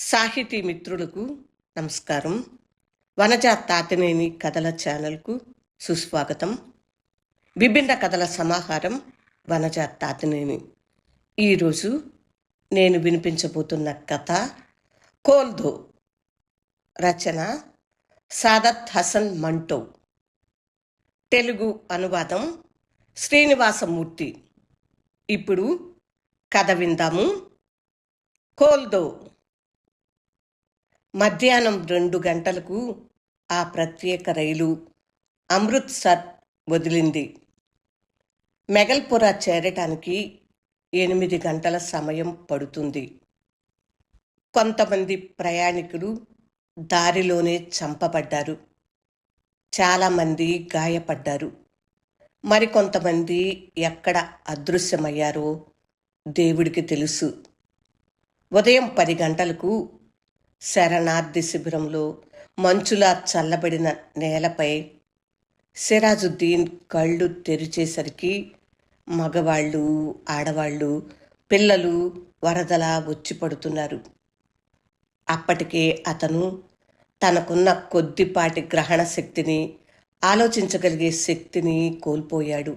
సాహితీ మిత్రులకు నమస్కారం. వనజ తాతనేని కథల ఛానల్కు సుస్వాగతం. విభిన్న కథల సమాహారం వనజ తాతనేని. ఈరోజు నేను వినిపించబోతున్న కథ కోల్దో. రచన సాదత్ హసన్ మంటో. తెలుగు అనువాదం శ్రీనివాసమూర్తి. ఇప్పుడు కథ విందాము. కోల్దో. మధ్యాహ్నం రెండు గంటలకు ఆ ప్రత్యేక రైలు అమృత్సర్ వదిలింది. మెగల్పుర చేరటానికి ఎనిమిది గంటల సమయం పడుతుంది. కొంతమంది ప్రయాణికులు దారిలోనే చంపబడ్డారు. చాలామంది గాయపడ్డారు. మరికొంతమంది ఎక్కడ అదృశ్యమయ్యారో దేవుడికి తెలుసు. ఉదయం పది గంటలకు శరణార్థి శిబిరంలో మంచులా చల్లబడిన నేలపై సిరాజుద్దీన్ కళ్ళు తెరిచేసరికి మగవాళ్ళు ఆడవాళ్ళు పిల్లలు వరదలా వచ్చి పడుతున్నారు అప్పటికే అతను తనకున్న కొద్దిపాటి గ్రహణ శక్తిని ఆలోచించగలిగే శక్తిని కోల్పోయాడు.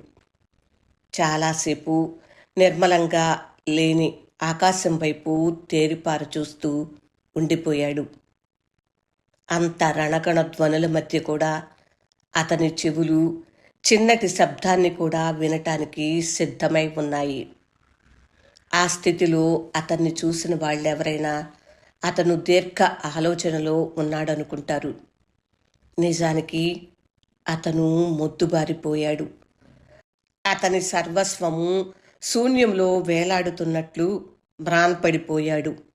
చాలాసేపు నిర్మలంగా లేని ఆకాశం వైపు తేరిపారు చూస్తూ ఉండిపోయాడు. అంత రణగణ ధ్వనుల మధ్య కూడా అతని చెవులు చిన్నటి శబ్దాన్ని కూడా వినటానికి సిద్ధమై ఉన్నాయి. ఆ స్థితిలో అతన్ని చూసిన వాళ్ళెవరైనా అతను దీర్ఘ ఆలోచనలో ఉన్నాడనుకుంటారు. నిజానికి అతను మొద్దుబారిపోయాడు. అతని సర్వస్వము శూన్యంలో వేలాడుతున్నట్లు మ్రాన్పడిపోయాడు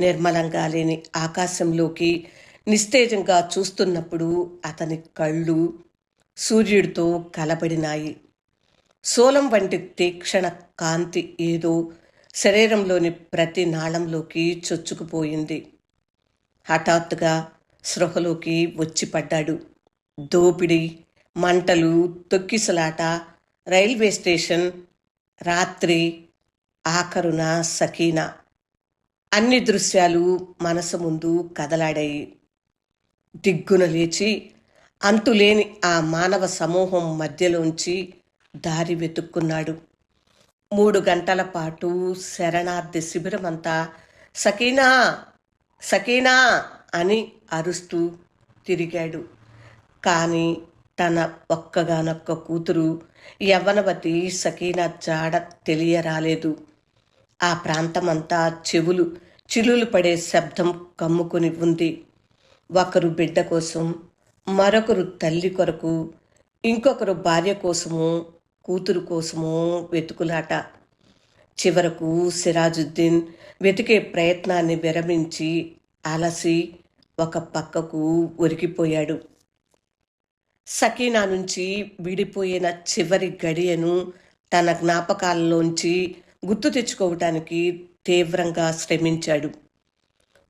నిర్మలంగా లేని ఆకాశంలోకి నిస్తేజంగా చూస్తున్నప్పుడు అతని కళ్ళు సూర్యుడితో కలబడినాయి. సోలం వంటి తీక్షణ కాంతి ఏదో శరీరంలోని ప్రతి నాళంలోకి చొచ్చుకుపోయింది. హఠాత్తుగా స్పృహలోకి వచ్చిపడ్డాడు దోపిడి మంటలు తొక్కిసలాట రైల్వే స్టేషన్ రాత్రి ఆఖరున సకీనా అన్ని దృశ్యాలు మనసు ముందు కదలాడాయి దిగ్గున లేచి అంతులేని ఆ మానవ సమూహం మధ్యలోంచి దారి వెతుక్కున్నాడు. మూడు గంటల పాటు శరణార్థి శిబిరమంతా సకీనా సకీనా అని అరుస్తూ తిరిగాడు. కానీ తన ఒక్కగానొక్క కూతురు యవ్వనవతి సకీనా జాడ తెలియరాలేదు. ఆ ప్రాంతమంతా చెవులు చిలులు పడే శబ్దం కమ్ముకుని ఉంది. ఒకరు బిడ్డ కోసం మరొకరు తల్లి కొరకు ఇంకొకరు భార్య కోసము కూతురు కోసము వెతుకులాట. చివరకు సిరాజుద్దీన్ వెతికే ప్రయత్నాన్ని విరమించి అలసి ఒక పక్కకు ఒరిగిపోయాడు. సకీనా నుంచి విడిపోయిన చివరి గడియను తన జ్ఞాపకాలలోంచి గుర్తు తెచ్చుకోవటానికి తీవ్రంగా శ్రమించాడు.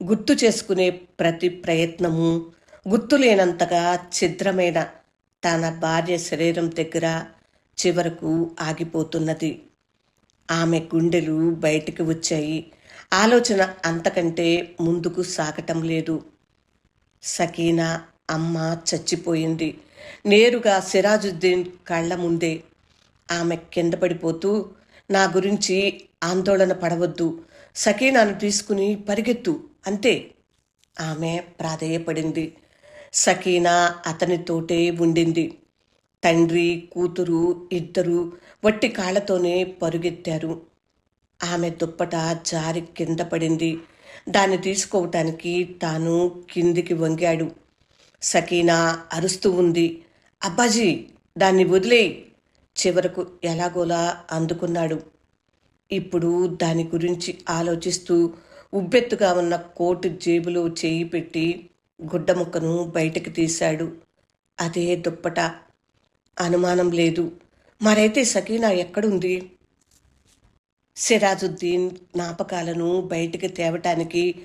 గుర్తు చేసుకునే ప్రతి ప్రయత్నము గుర్తు లేనంతగా ఛిద్రమైన తన భార్య శరీరం దగ్గర చివరకు ఆగిపోతున్నది. ఆమె గుండెలు బయటికి వచ్చాయి. ఆలోచన అంతకంటే ముందుకు సాగటం లేదు. సకీనా అమ్మ చచ్చిపోయింది. నేరుగా సిరాజుద్దీన్ కళ్ళ ముందే ఆమె కింద పడిపోతూ నా గురించి ఆందోళన పడవద్దు. సకీనాను తీసుకుని పరిగెత్తు. అంతే. ఆమె ప్రాధేయపడింది. సకీనా అతనితోటే ఉండింది. తండ్రి కూతురు ఇద్దరు వట్టి కాళ్ళతోనే పరుగెత్తారు. ఆమె దుప్పట జారి కింద పడింది. దాన్ని తీసుకోవటానికి తాను కిందికి వంగాడు. సకీనా అరుస్తూ ఉంది. అబ్బాజీ దాన్ని వదిలేయి. చివరకు ఎలాగోలా అందుకున్నాడు. ఇప్పుడు దాని గురించి ఆలోచిస్తూ ఉబ్బెత్తుగా ఉన్న కోటు జేబులో చేయి పెట్టి గుడ్డ ముక్కను బయటకు తీశాడు. అదే దుప్పట. అనుమానం లేదు. మరైతే సకీనా ఎక్కడుంది? సిరాజుద్దీన్ జ్ఞాపకాలను బయటికి తేవటానికి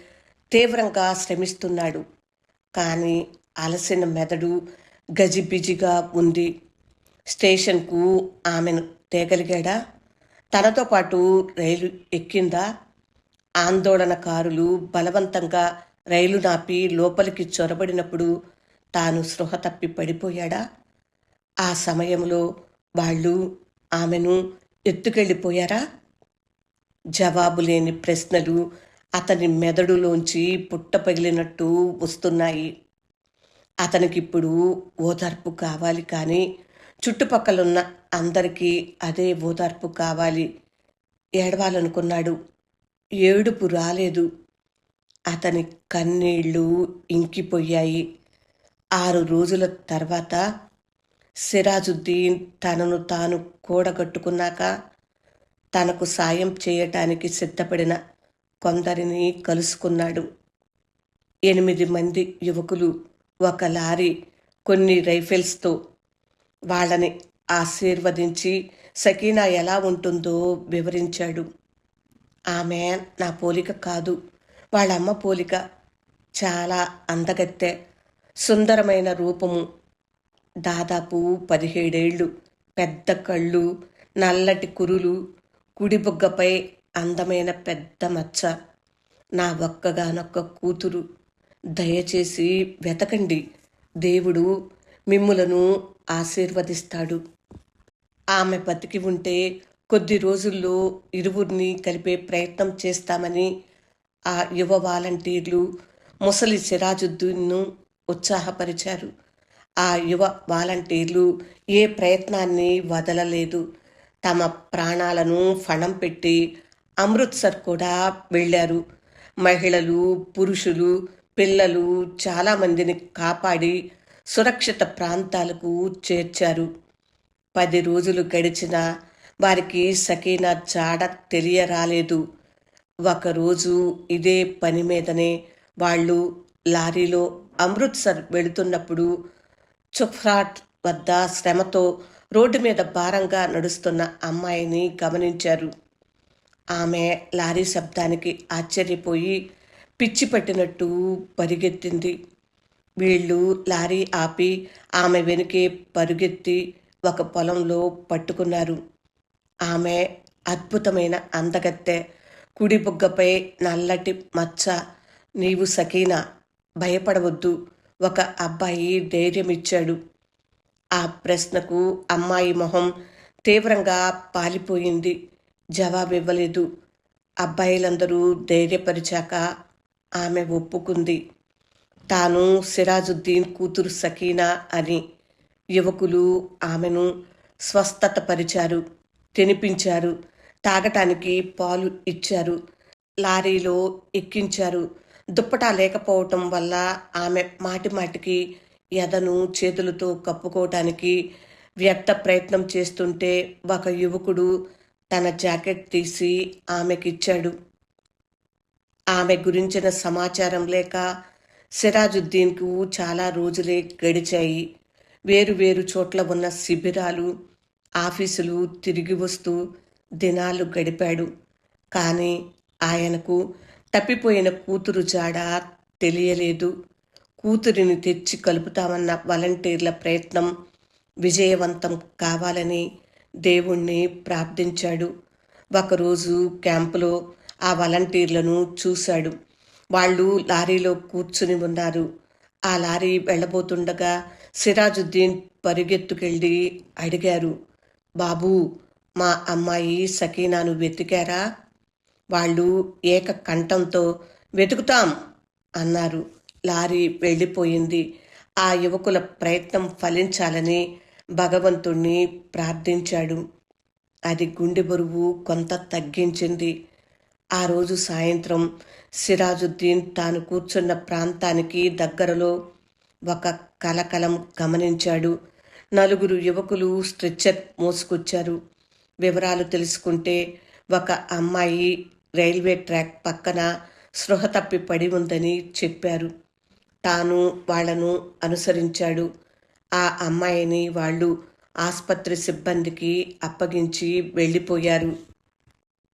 తీవ్రంగా శ్రమిస్తున్నాడు. కానీ అలసిన మెదడు గజిబిజిగా ఉంది. స్టేషన్కు ఆమెను తేగలిగాడా? తనతో పాటు రైలు ఎక్కిందా? ఆందోళనకారులు బలవంతంగా రైలు నాపి లోపలికి చొరబడినప్పుడు తాను స్పృహ తప్పి పడిపోయాడా? ఆ సమయంలో వాళ్ళు ఆమెను ఎత్తుకెళ్ళిపోయారా? జవాబు లేని ప్రశ్నలు అతని మెదడులోంచి పుట్ట పగిలినట్టు వస్తున్నాయి. అతనికిప్పుడు ఓదార్పు కావాలి కానీ చుట్టుపక్కలున్న అందరికీ అదే ఓదార్పు కావాలి. ఏడవాలనుకున్నాడు. ఏడుపు రాలేదు. అతని కన్నీళ్ళు ఇంకిపోయాయి. ఆరు రోజుల తర్వాత సిరాజుద్దీన్ తనను తాను కూడగట్టుకున్నాక తనకు సాయం చేయటానికి సిద్ధపడిన కొందరిని కలుసుకున్నాడు. ఎనిమిది మంది యువకులు ఒక లారీ కొన్ని రైఫిల్స్తో వాళ్ళని ఆశీర్వదించి సకీనా ఎలా ఉంటుందో వివరించాడు. ఆమె నా పోలిక కాదు. వాళ్ళ అమ్మ పోలిక చాలా అందగత్తె. సుందరమైన రూపము. దాదాపు పదిహేడేళ్ళు పెద్ద కళ్ళు నల్లటి కురులు కుడిబుగ్గపై అందమైన పెద్ద మచ్చ. నా ఒక్కగానొక్క కూతురు. దయచేసి వెతకండి. దేవుడు మిమ్ములను ఆశీర్వదిస్తాడు. ఆమె బతికి ఉంటే కొద్ది రోజుల్లో ఇరువురిని కలిపే ప్రయత్నం చేస్తామని ఆ యువ వాలంటీర్లు ముసలి సిరాజుద్దీన్ను ఉత్సాహపరిచారు. ఆ యువ వాలంటీర్లు ఏ ప్రయత్నాన్ని వదలలేదు. తమ ప్రాణాలను ఫణం పెట్టి అమృత్సర్ కూడా వెళ్ళారు. మహిళలు పురుషులు పిల్లలు చాలామందిని కాపాడి సురక్షిత ప్రాంతాలకు చేర్చారు. పది రోజులు గడిచినా వారికి సకీన జాడ తెలియరాలేదు. ఒకరోజు ఇదే పని మీదనే వాళ్ళు లారీలో అమృత్సర్ వెళుతున్నప్పుడు చుఫ్రాట్ వద్ద శ్రమతో రోడ్డు మీద భారంగా నడుస్తున్న అమ్మాయిని గమనించారు. ఆమె లారీ శబ్దానికి ఆశ్చర్యపోయి పిచ్చి పట్టినట్టు పరిగెత్తింది. వీళ్ళు లారీ ఆపి ఆమె వెనుకే పరుగెత్తి ఒక పొలంలో పట్టుకున్నారు. ఆమె అద్భుతమైన అందగత్తె. కుడి బుగ్గపై నల్లటి మచ్చ. నీవు సకీనా భయపడవద్దు. ఒక అబ్బాయి ధైర్యమిచ్చాడు. ఆ ప్రశ్నకు అమ్మాయి మొహం తీవ్రంగా పాలిపోయింది. జవాబివ్వలేదు. అబ్బాయిలందరూ ధైర్యపరిచాక ఆమె ఒప్పుకుంది. తాను సిరాజుద్దీన్ కూతురు సకీనా అని యువకులు ఆమెను స్వస్థత పరిచారు తినిపించారు తాగటానికి పాలు ఇచ్చారు లారీలో ఎక్కించారు. దుప్పటా లేకపోవటం వల్ల ఆమె మాటి మాటికి ఎదను చేతులతో కప్పుకోవటానికి వ్యక్త ప్రయత్నం చేస్తుంటే ఒక యువకుడు తన జాకెట్ తీసి ఆమెకిచ్చాడు. ఆమె గురించిన సమాచారం లేక సిరాజుద్దీన్కు చాలా రోజులే గడిచాయి. వేరు వేరు చోట్ల ఉన్న శిబిరాలు ఆఫీసులు తిరిగి వస్తూ దినాలు గడిపాడు. కానీ ఆయనకు తప్పిపోయిన కూతురు జాడ తెలియలేదు. కూతురిని తెచ్చి కలుపుతామన్న వాలంటీర్ల ప్రయత్నం విజయవంతం కావాలని దేవుణ్ణి ప్రార్థించాడు. ఒకరోజు క్యాంపులో ఆ వాలంటీర్లను చూశాడు. వాళ్ళు లారీలో కూర్చుని ఉన్నారు. ఆ లారీ వెళ్ళబోతుండగా సిరాజుద్దీన్ పరిగెత్తుకెళ్ళి అడిగారు బాబూ మా అమ్మాయి సకీనాను వెతికారా? వాళ్ళు ఏక కంఠంతో వెతుకుతాం అన్నారు. లారీ వెళ్ళిపోయింది. ఆ యువకుల ప్రయత్నం ఫలించాలని భగవంతుణ్ణి ప్రార్థించాడు. అది గుండె బరువు కొంత తగ్గించింది. ఆ రోజు సాయంత్రం సిరాజుద్దీన్ తాను కూర్చున్న ప్రాంతానికి దగ్గరలో ఒక కలకలం గమనించాడు. నలుగురు యువకులు స్ట్రెచ్చర్ మోసుకొచ్చారు. వివరాలు తెలుసుకుంటే ఒక అమ్మాయి రైల్వే ట్రాక్ పక్కన స్పృహ తప్పి పడి ఉందని చెప్పారు. తాను వాళ్ళను అనుసరించాడు. ఆ అమ్మాయిని వాళ్ళు ఆసుపత్రి సిబ్బందికి అప్పగించి వెళ్ళిపోయారు.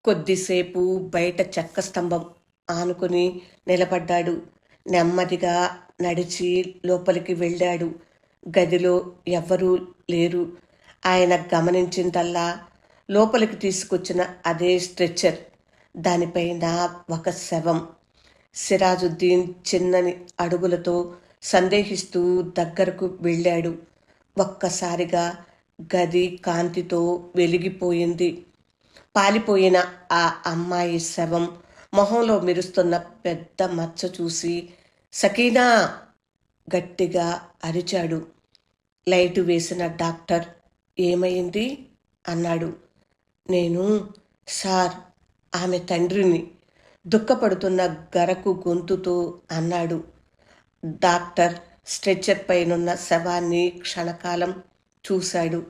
కొద్దిసేపు బయట చెక్క స్తంభం ఆనుకుని నిలబడ్డాడు. నెమ్మదిగా నడిచి లోపలికి వెళ్ళాడు. గదిలో ఎవ్వరూ లేరు. ఆయన గమనించిందల్లా లోపలికి తీసుకొచ్చిన అదే స్ట్రెచ్చర్. దానిపైన ఒక శవం. సిరాజుద్దీన్ చిన్నని అడుగులతో సందేహిస్తూ దగ్గరకు వెళ్ళాడు. ఒక్కసారిగా గది కాంతితో వెలిగిపోయింది. పాలిపోయిన ఆ అమ్మాయి శవం మొహంలో మెరుస్తున్న పెద్ద మచ్చ చూసి సకీనా గట్టిగా అరిచాడు. లైటు వేసిన డాక్టర్ ఏమైంది? అన్నాడు. నేను సార్ ఆమె తండ్రిని దుఃఖపడుతున్న గరకు గొంతుతో అన్నాడు. డాక్టర్ స్ట్రెచ్చర్ పైనున్న శవాన్ని క్షణకాలం చూశాడు.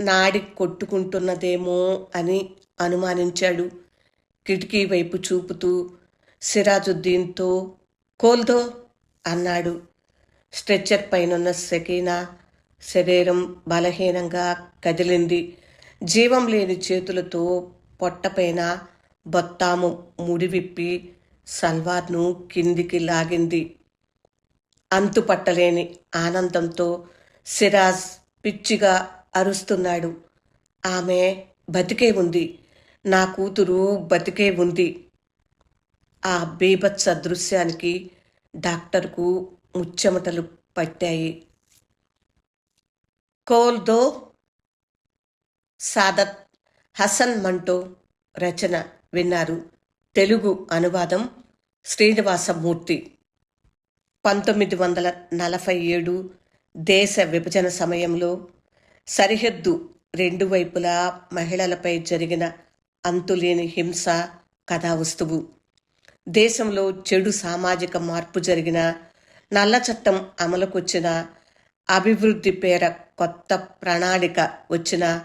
నాడి కొట్టుకుంటున్నదేమో అని అనుమానించాడు. కిటికీ వైపు చూపుతూ సిరాజుద్దీన్తో కోల్దో అన్నాడు. స్ట్రెచ్చర్ పైనున్న సకీనా శరీరం బలహీనంగా కదిలింది. జీవం లేని చేతులతో పొట్టపైన బొత్తాము ముడివిప్పి సల్వార్ను కిందికి లాగింది. అంతుపట్టలేని ఆనందంతో సిరాజ్ పిచ్చిగా అరుస్తున్నాడు. ఆమె బతికే ఉంది. నా కూతురు బతికే ఉంది. ఆ బీభత్స దృశ్యానికి డాక్టర్కు ముచ్చెమటలు పట్టాయి. కోల్దో సాదత్ హసన్ మంటో రచన విన్నారు. తెలుగు అనువాదం శ్రీనివాసమూర్తి. పంతొమ్మిది వందల నలభై ఏడు దేశ విభజన సమయంలో సరిహద్దు రెండు వైపులా మహిళలపై జరిగిన అంతులేని హింస కథావస్తువు. దేశంలో చెడు సామాజిక మార్పు జరిగిన నల్ల చట్టం అమలుకొచ్చిన అభివృద్ధి పేర కొత్త ప్రణాళిక వచ్చిన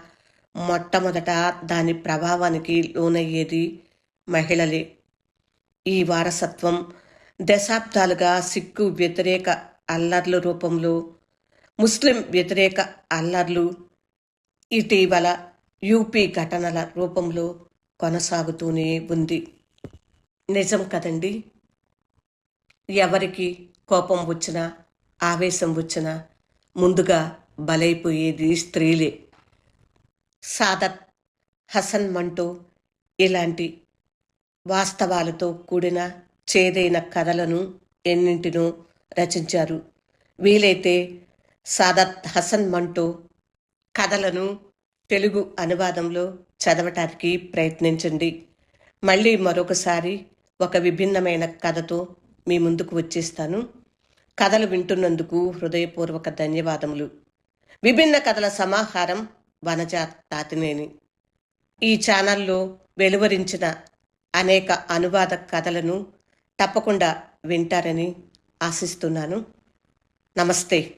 మొట్టమొదట దాని ప్రభావానికి లోనయ్యేది మహిళలే. ఈ వారసత్వం దశాబ్దాలుగా సిక్కు వ్యతిరేక అల్లర్ల రూపంలో ముస్లిం వ్యతిరేక అల్లర్లు ఇటీవల యూపీ ఘటనల రూపంలో కొనసాగుతూనే ఉంది. నిజం కదండి? ఎవరికి కోపం వచ్చినా ఆవేశం వచ్చినా ముందుగా బలైపోయేది స్త్రీలే. సాదత్ హసన్ మంటో ఇలాంటి వాస్తవాలతో కూడిన చేదైన కథలను ఎన్నింటినో రచించారు. వీలైతే సాదత్ హసన్ మంటో కథలను తెలుగు అనువాదంలో చదవటానికి ప్రయత్నించండి. మళ్ళీ మరొకసారి ఒక విభిన్నమైన కథతో మీ ముందుకు వచ్చేస్తాను. కథలు వింటున్నందుకు హృదయపూర్వక ధన్యవాదములు. విభిన్న కథల సమాహారం వనజ తాతినేని. ఈ ఛానల్లో వెలువరించిన అనేక అనువాద కథలను తప్పకుండా వింటారని ఆశిస్తున్నాను. నమస్తే.